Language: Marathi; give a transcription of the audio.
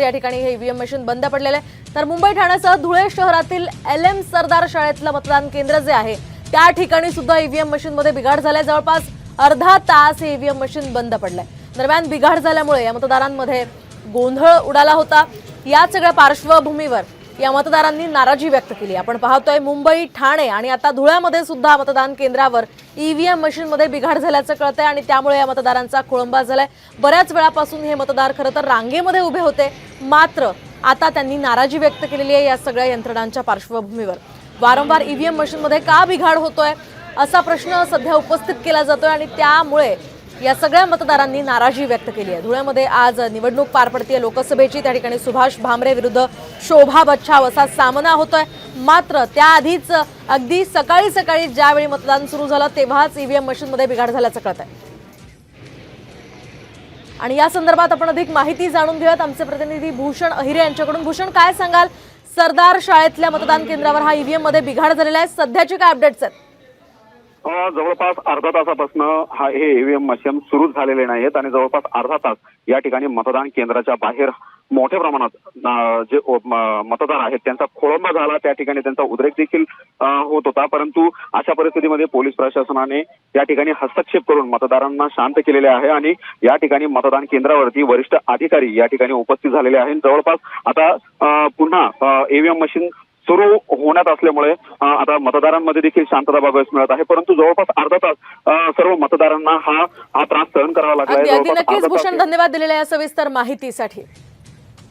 या ठिकाणी हे ईव्हीएम मशीन बंद पडलेलं आहे. तर मुंबई ठाण्यासह धुळे शहरातील एल एम सरदार शाळेतलं मतदान केंद्र जे आहे त्या ठिकाणी सुद्धा ईव्हीएम मशीनमध्ये बिघाड झालाय. जवळपास अर्धा तास हे ईव्हीएम मशीन बंद पडलंय. दरम्यान बिघाड झाल्यामुळे या मतदारांमध्ये गोंधळ उडाला होता. या सगळ्या पार्श्वभूमीवर या मतदारांनी नाराजी व्यक्त केली. आपण पाहतोय मुंबई ठाणे आणि आता धुळ्यामध्ये सुद्धा मतदान केंद्रावर ईव्हीएम मशीनमध्ये बिघाड झाल्याचं कळतंय आणि त्यामुळे या मतदारांचा खोळंबा झालाय. बऱ्याच वेळापासून हे मतदार खरं तर रांगेमध्ये उभे होते. मात्र आता त्यांनी नाराजी व्यक्त केलेली आहे या सगळ्या यंत्रणांच्या पार्श्वभूमीवर. वारंवार ईव्हीएम मशीनमध्ये का बिघाड होतोय असा प्रश्न सध्या उपस्थित केला जातोय आणि त्यामुळे या सगळ्या मतदारांनी नाराजी व्यक्त केली आहे. धुळ्यामध्ये आज निवडणूक पार पडतीये. लोकसभेची त्या ठिकाणी सुभाष भामरे विरुद्ध शोभा बच्छाव असा सामना होतोय. मात्र त्याआधीच अगदी सकाळी सकाळी ज्यावेळी मतदान सुरू झालं तेव्हाच ईव्हीएम मशीनमध्ये बिघाड झाल्याचं कळत आहे आणि या संदर्भात आपण अधिक माहिती जाणून घेऊयात. आमचे प्रतिनिधी भूषण अहिरे यांच्याकडून. भूषण काय सांगाल? सरदार शाळेतल्या मतदान केंद्रावर हा ईव्हीएममध्ये बिघाड झालेला आहे. सध्याचे काय अपडेट्स आहेत? जवळपास अर्धा तासापासून हा हे ईव्हीएम मशीन सुरू झालेले नाहीत आणि जवळपास अर्धा तास या ठिकाणी मतदान केंद्राच्या बाहेर मोठ्या प्रमाणात जे मतदार आहेत त्यांचा खोळंबा झाला. त्या ठिकाणी त्यांचा उद्रेक देखील होत होता. परंतु अशा परिस्थितीमध्ये पोलीस प्रशासनाने या ठिकाणी हस्तक्षेप करून मतदारांना शांत केलेले आहे आणि या ठिकाणी मतदान केंद्रावरती वरिष्ठ अधिकारी या ठिकाणी उपस्थित झालेले आहेत. जवळपास आता पुन्हा ईव्हीएम मशीन सुरू होण्यात असल्यामुळे आता मतदारांमध्ये देखील शांतता बघायला मिळत आहे. परंतु जवळपास अर्धा तास सर्व मतदारांना हा हा त्रास सहन करावा लागला आहे. नक्कीच भूषण धन्यवाद दिलेल्या या सविस्तर माहितीसाठी.